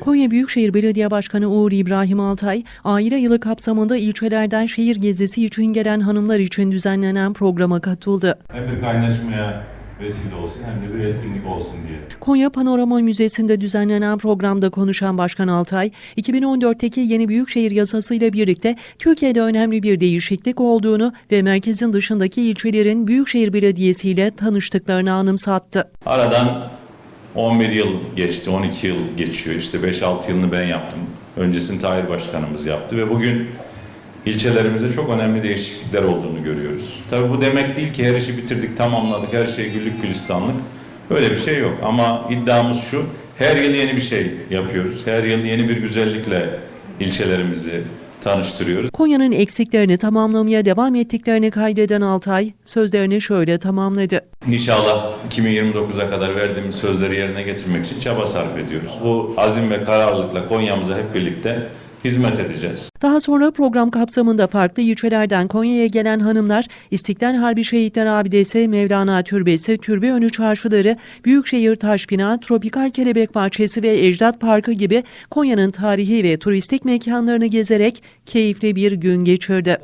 Konya Büyükşehir Belediye Başkanı Uğur İbrahim Altay, aile yılı kapsamında ilçelerden şehir gezisi için gelen hanımlar için düzenlenen programa katıldı. hem bir kaynaşmaya vesile olsun hem de bir etkinlik olsun diye. Konya Panorama Müzesi'nde düzenlenen programda konuşan Başkan Altay, 2014'teki yeni Büyükşehir Yasası ile birlikte Türkiye'de önemli bir değişiklik olduğunu ve merkezin dışındaki ilçelerin Büyükşehir Belediyesi ile tanıştıklarını anımsattı. Aradan 11 yıl geçti, 12 yıl geçiyor. İşte 5-6 yılını ben yaptım. Öncesini Tahir Başkanımız yaptı ve bugün ilçelerimizde çok önemli değişiklikler olduğunu görüyoruz. Tabii bu demek değil ki her işi bitirdik, tamamladık, her şey güllük gülistanlık. Öyle bir şey yok ama iddiamız şu, her yıl yeni bir şey yapıyoruz. Her yıl yeni bir güzellikle ilçelerimizi tanıştırıyoruz. Konya'nın eksiklerini tamamlamaya devam ettiklerini kaydeden Altay, sözlerini şöyle tamamladı. İnşallah 2029'a kadar verdiğimiz sözleri yerine getirmek için çaba sarf ediyoruz. Bu azim ve kararlılıkla Konya'mıza hep birlikte hizmet edeceğiz. Daha sonra program kapsamında farklı ilçelerden Konya'ya gelen hanımlar İstiklal Harbi Şehitler Abidesi, Mevlana Türbesi, Türbe Önü Çarşıları, Büyükşehir Taşbina, Tropikal Kelebek Bahçesi ve Ecdat Parkı gibi Konya'nın tarihi ve turistik mekanlarını gezerek keyifli bir gün geçirdi.